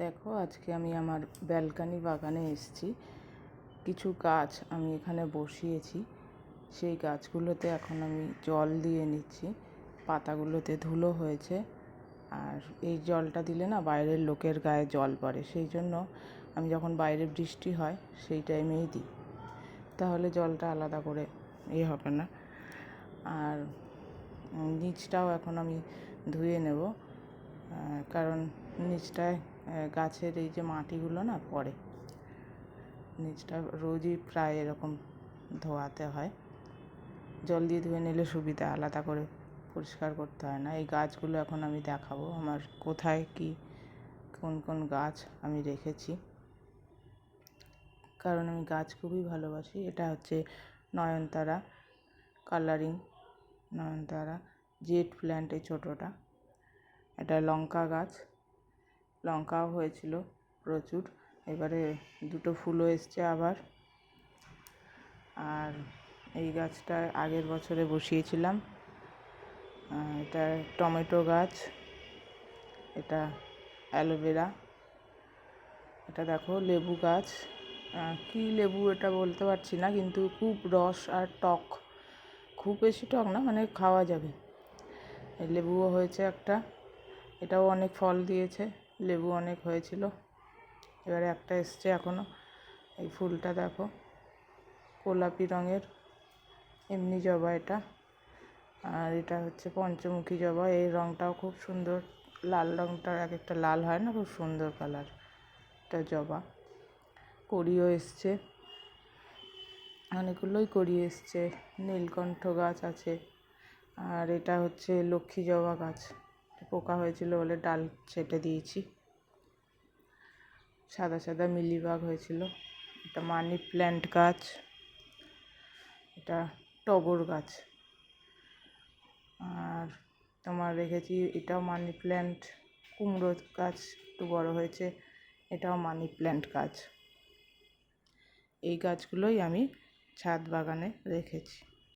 দেখো, আজকে আমি আমার ব্যালকানি বাগানে এসেছি। কিছু গাছ আমি এখানে বসিয়েছি। সেই গাছগুলোতে এখন আমি জল দিয়ে নিচ্ছি। পাতাগুলোতে ধুলো হয়েছে। আর এই জলটা দিলে না বাইরের লোকের গায়ে জল পড়ে। সেই জন্য আমি যখন বাইরে বৃষ্টি হয়, সেই টাইমেই দিই। তাহলে জলটা আলাদা করে ইয়ে হবে না। আর নিচটাও এখন আমি ধুয়ে নেব। কারণ নিচটায় গাছের এই যে মাটিগুলো না পড়ে। নিচটা রোজই প্রায় এরকম ধোয়াতে হয়। জল দিয়ে ধুয়ে নিলে সুবিধা, আলাদা করে পরিষ্কার করতে হয় না। এই গাছগুলো এখন আমি দেখাবো, আমার কোথায় কি, কোন কোন গাছ আমি রেখেছি। কারণ আমি গাছ খুবই ভালোবাসি, এটা হচ্ছে নয়নতারা কালারিং, নয়নতারা জেট প্ল্যান্ট এই ছোটোটা। এটা লঙ্কা গাছ। লঙ্কাও হয়েছিল প্রচুর। এবারে দুটো ফুলও এসছে আবার। আর এই গাছটা আগের বছরে বসিয়েছিলাম। এটা টমেটো গাছ, এটা অ্যালোভেরা, এটা দেখো লেবু গাছ। কী লেবু এটা বলতে পারছি না, কিন্তু খুব রস আর টক। খুব বেশি টক না মানে খাওয়া যাবে। লেবুও হয়েছে একটা, এটাও অনেক ফল দিয়েছে। লেবু অনেক হয়েছিল। এবারে একটা এসছে এখনও এই ফুলটা দেখো, গোলাপি রঙের, এমনি জবা এটা। আর এটা হচ্ছে পঞ্চমুখী জবা। এই রঙটাও খুব সুন্দর। লাল রঙটা এক একটা লাল হয় না, খুব সুন্দর কালার। এটা জবা। কড়িও এসছে। অনেকগুলোই কড়ি এসছে। নীলকণ্ঠ গাছ আছে। আর এটা হচ্ছে লক্ষ্মী জবা গাছ। পোকা হয়েছিল বলে ডাল ছেটে দিয়েছি। সাদা সাদা মিলিবাগ হয়েছিল। এটা মানি প্ল্যান্ট গাছ। এটা টগর গাছ। আর তোমার রেখেছি, এটাও মানি প্ল্যান্ট। কুমড়ো গাছ একটু বড় হয়েছে, এটাও মানি প্ল্যান্ট গাছ। এই গাছগুলোই আমি ছাদ বাগানে রেখেছি।